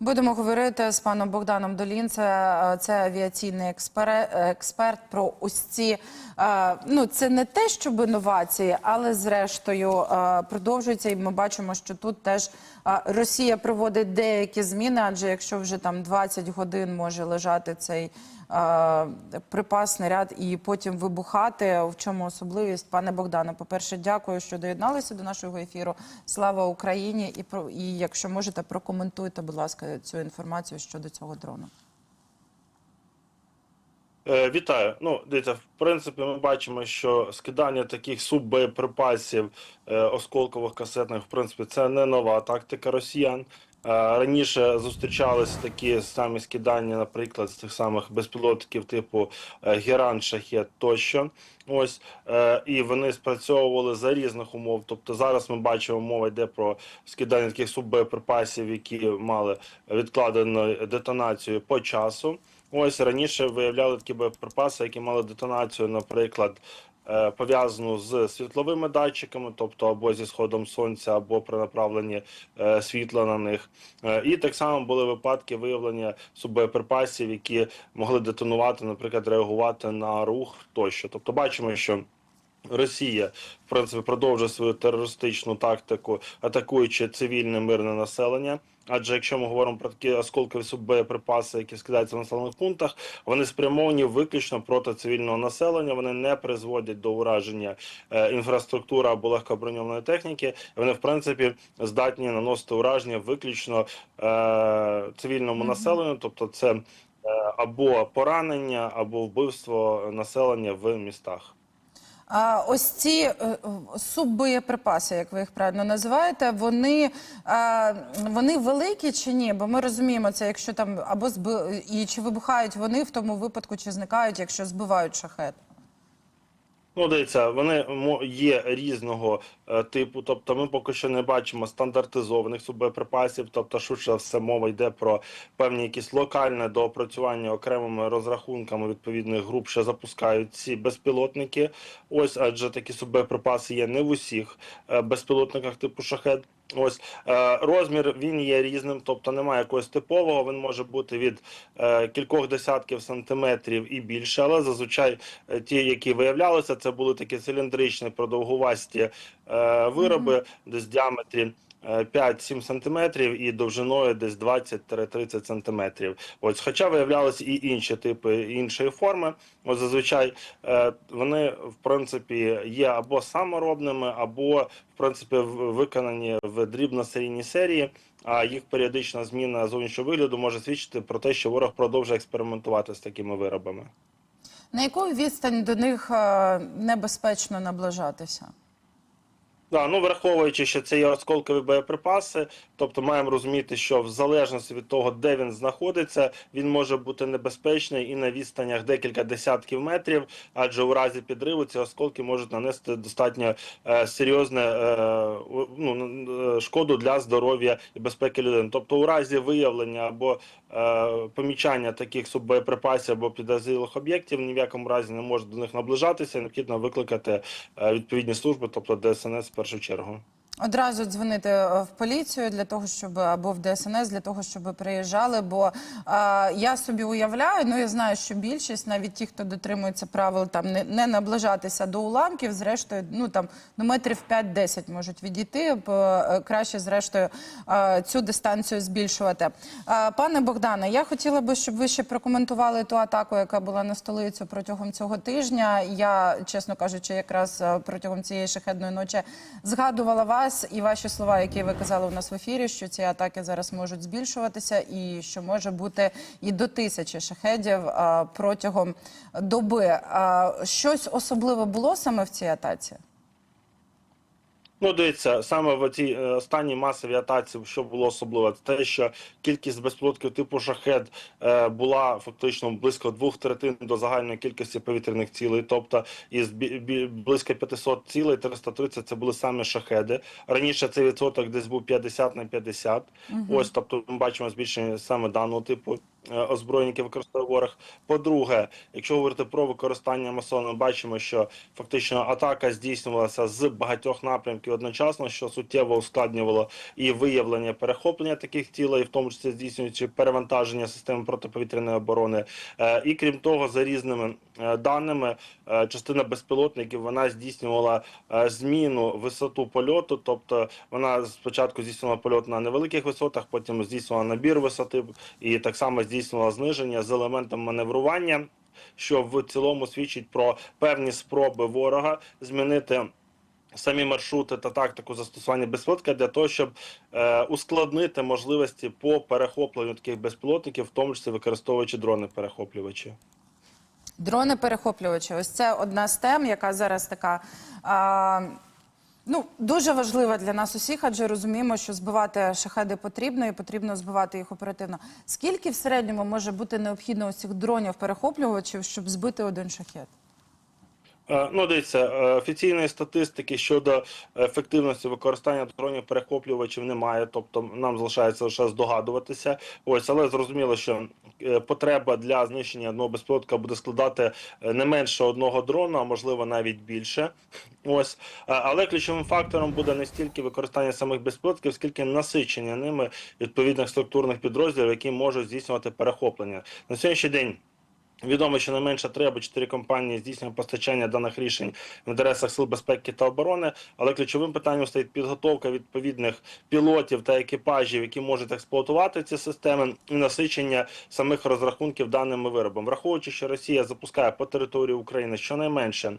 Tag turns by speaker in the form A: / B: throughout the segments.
A: Будемо говорити з паном Богданом Долін. Це, е, авіаційний експерт, експерт про ось ці. е, Ну, це не те, щоб інновації, але зрештою е, продовжується. І ми бачимо, що тут теж Росія проводить деякі зміни, адже якщо вже там 20 годин може лежати цей припас, снаряд і потім вибухати. В чому особливість, пане Богдане? По перше, дякую, що доєдналися до нашого ефіру. Слава Україні! І про і якщо можете, прокоментуйте, будь ласка, цю інформацію щодо цього дрону.
B: Е, Вітаю. Ну, дивіться, в принципі, ми бачимо, що скидання таких суббоєприпасів е, осколкових касетних, в принципі, це не нова тактика росіян. Е, Раніше зустрічалися такі самі скидання, наприклад, з тих самих безпілотників типу е, Геран, Шахет тощо. Ось е, і вони спрацьовували за різних умов. Тобто зараз ми бачимо, мова йде про скидання таких суббоєприпасів, які мали відкладену детонацію по часу. Ось раніше виявляли такі боєприпаси, які мали детонацію, наприклад, пов'язану з світловими датчиками, тобто або зі сходом сонця, або при направленні е, світла на них. Е, І так само були випадки виявлення суббоєприпасів, які могли детонувати, наприклад, реагувати на рух тощо. Тобто, бачимо, що. Росія в принципі продовжує свою терористичну тактику, атакуючи цивільне мирне населення. Адже якщо ми говоримо про такі осколкові суббоєприпаси, які скидаються в населених пунктах, вони спрямовані виключно проти цивільного населення. Вони не призводять до ураження е, інфраструктури або легкоброньованої техніки. Вони в принципі здатні наносити ураження виключно е, цивільному населенню, тобто це е, або поранення, або вбивство населення в містах.
A: А ось ці е, суббоєприпаси, як ви їх правильно називаєте, вони, е, вони великі чи ні? Бо ми розуміємо це, якщо там або зби... і чи вибухають вони в тому випадку, чи зникають, якщо збивають шахет.
B: Ну, дивіться, вони є різного е, типу. Тобто, ми поки що не бачимо стандартизованих суббоєприпасів. Тобто, швидше все мова йде про певні якісь локальне доопрацювання окремими розрахунками відповідних груп, що запускають ці безпілотники. Ось, адже такі суббоєприпаси є не в усіх е, безпілотниках типу шахет. Ось е, розмір він є різним, тобто немає якогось типового. Він може бути від е, кількох десятків сантиметрів і більше, але зазвичай е, ті, які виявлялися, це були такі циліндричні продовгувасті е, вироби, десь в діаметрі. е, 5-7 сантиметрів і довжиною десь 20-30 сантиметрів. Ось, хоча виявлялися і інші типи іншої форми. Ось зазвичай е, вони в принципі є або саморобними, або в принципі виконані в дрібносерійній серії. А їх періодична зміна зовнішнього вигляду може свідчити про те, що ворог продовжує експериментувати з такими виробами.
A: На яку відстань до них е, небезпечно наближатися?
B: Да, ну враховуючи, що це є осколкові боєприпаси, тобто маємо розуміти, що в залежності від того, де він знаходиться, він може бути небезпечний і на відстанях декілька десятків метрів, адже у разі підриву ці осколки можуть нанести достатньо е, серйозне е, ну, е, шкоду для здоров'я і безпеки людини. Тобто, у разі виявлення або е, помічання таких суббоєприпасів або підозрілих об'єктів, ні в якому разі не може до них наближатися. Необхідно викликати е, відповідні служби, тобто ДСНС першу чергу.
A: Одразу дзвонити е, в поліцію для того, щоб або в ДСНС для того, щоб приїжджали. Бо е, я собі уявляю, ну я знаю, що більшість, навіть ті, хто дотримується правил, там не, не наближатися до уламків, зрештою, ну там ну метрів 5-10 можуть відійти. бо, е, краще, зрештою, е, цю дистанцію збільшувати. Е, пане Богдане, я хотіла би, щоб ви ще прокоментували ту атаку, яка була на столицю протягом цього тижня. Я, чесно кажучи, якраз протягом цієї шахедної ночі згадувала вас і ваші слова, які ви казали у нас в ефірі, що ці атаки зараз можуть збільшуватися, і що може бути і до тисячі шахедів протягом доби. Щось особливе було саме в цій атаці?
B: Ну, дивіться, саме в цій е, останній масовій атаці, що було особливо, це те, що кількість безпілотків типу шахет е, була фактично близько двох третин до загальної кількості повітряних цілей. Тобто із близько 500 цілей, 330 це були саме шахеди. Раніше цей відсоток десь був 50 на 50. Ось, тобто, ми бачимо збільшення саме даного типу озброєння, яке використовує ворог. По-друге, якщо говорити про використання масону, бачимо, що фактично атака здійснювалася з багатьох напрямків одночасно, що суттєво ускладнювало і виявлення перехоплення таких тіл, і в тому числі здійснюючи перевантаження системи протиповітряної оборони. Е, І крім того, за різними е, даними, е, частина безпілотників вона здійснювала е, зміну висоту польоту, тобто вона спочатку здійснювала польот на невеликих висотах, потім здійснювала набір висоти і так само здійснювала зниження з елементом маневрування, що в цілому свідчить про певні спроби ворога змінити. Самі маршрути та тактику застосування безпілотника для того, щоб е, ускладнити можливості по перехопленню таких безпілотників, в тому числі використовуючи дрони-перехоплювачі.
A: Дрони-перехоплювачі. Ось це одна з тем, яка зараз така. А, Ну, дуже важлива для нас усіх, адже розуміємо, що збивати шахеди потрібно і потрібно збивати їх оперативно. Скільки в середньому може бути необхідно ось цих дронів-перехоплювачів, щоб збити один шахет?
B: Е, Ну, дивіться, е, офіційної статистики щодо ефективності використання дронів перехоплювачів немає, тобто нам залишається лише здогадуватися. Ось, але зрозуміло, що е, потреба для знищення одного безпілотника буде складати не менше одного дрона, а можливо навіть більше. Ось, але ключовим фактором буде не стільки використання самих безпілотників, скільки насичення ними відповідних структурних підрозділів, які можуть здійснювати перехоплення на сьогоднішній день. Відомо, що не менше три або чотири компанії здійснюють постачання даних рішень в інтересах сил безпеки та оборони. Але ключовим питанням стоїть підготовка відповідних пілотів та екіпажів, які можуть експлуатувати ці системи, і насичення самих розрахунків даними виробами. Враховуючи, що Росія запускає по території України щонайменше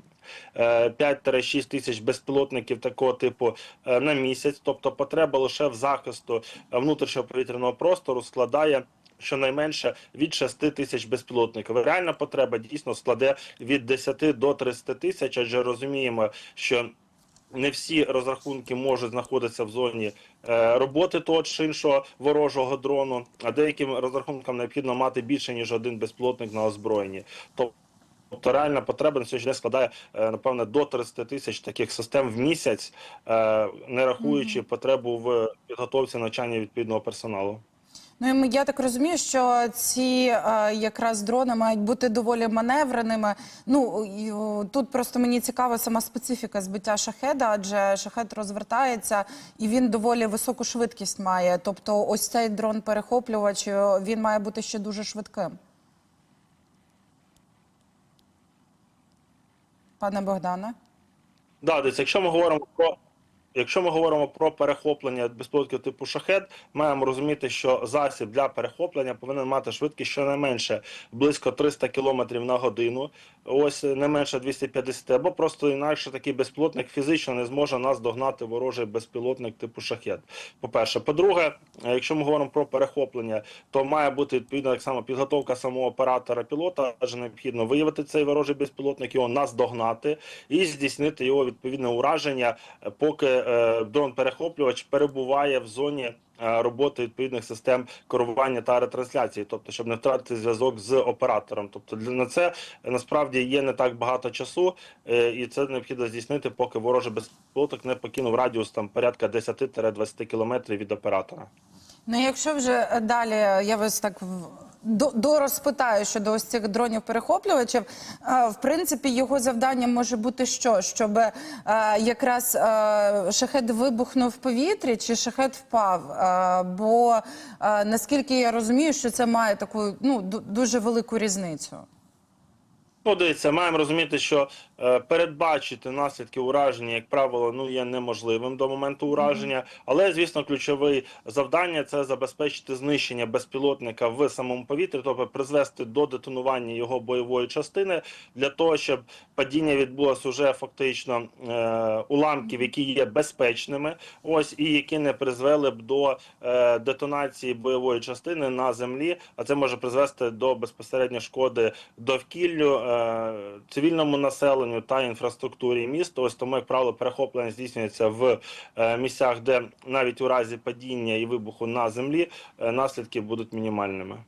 B: е, 5-6 тисяч безпілотників такого типу е, на місяць, тобто потреба лише в захисту е, внутрішнього повітряного простору складає щонайменше від 6 тисяч безпілотників. Реальна потреба дійсно складе від 10 до 30 тисяч, адже розуміємо, що не всі розрахунки можуть знаходитися в зоні е, роботи того чи іншого ворожого дрону, а деяким розрахункам необхідно мати більше ніж один безпілотник на озброєнні. Тобто реальна потреба на сьогоднішній день складає е, напевне до 30 тисяч таких систем в місяць, е, не рахуючи потребу в підготовці навчання відповідного персоналу.
A: Ну я так розумію, що ці е, якраз дрони мають бути доволі маневреними. Ну і, тут просто мені цікава сама специфіка збиття шахеда, адже шахед розвертається і він доволі високу швидкість має. Тобто, ось цей дрон-перехоплювач е, він має бути ще дуже швидким. Пане Богдане.
B: Да, якщо ми говоримо про якщо ми говоримо про перехоплення безпілотників типу шахет, маємо розуміти, що засіб для перехоплення повинен мати швидкість щонайменше близько 300 км на годину, ось не менше 250, або просто інакше такий безпілотник фізично не зможе нас догнати ворожий безпілотник типу шахет. По-перше, по-друге, е, якщо ми говоримо про перехоплення, то має бути відповідно так само підготовка самого оператора пілота, адже необхідно виявити цей ворожий безпілотник, його наздогнати і здійснити його відповідне ураження, е, поки е, дрон-перехоплювач перебуває в зоні е, роботи відповідних систем керування та ретрансляції, тобто щоб не втратити зв'язок з оператором. Тобто для на це е, насправді є не так багато часу, е, і це необхідно здійснити, поки ворожий безпілотник не покинув радіус там порядка 10-20 кілометрів від оператора.
A: Ну, якщо вже е, далі я вас так до, дорозпитаю щодо ось цих дронів-перехоплювачів, е, в принципі, його завданням може бути що? Щоб е, якраз е, шахет вибухнув в повітрі чи шахет впав? Бо наскільки я розумію, що це має таку ну, дуже велику різницю.
B: Ну, дивіться, маємо розуміти, що е, передбачити наслідки ураження, як правило, ну є неможливим до моменту ураження. Але, звісно, ключове завдання це забезпечити знищення безпілотника в самому повітрі, тобто призвести до детонування його бойової частини для того, щоб падіння відбулося вже фактично е, уламків, які є безпечними, ось і які не призвели б до е, детонації бойової частини на землі. А це може призвести до безпосередньо шкоди довкіллю. Е, цивільному населенню та інфраструктурі міста. Ось тому, як правило, перехоплення здійснюється в е, місцях, де навіть у разі падіння і вибуху на землі е, наслідки будуть мінімальними.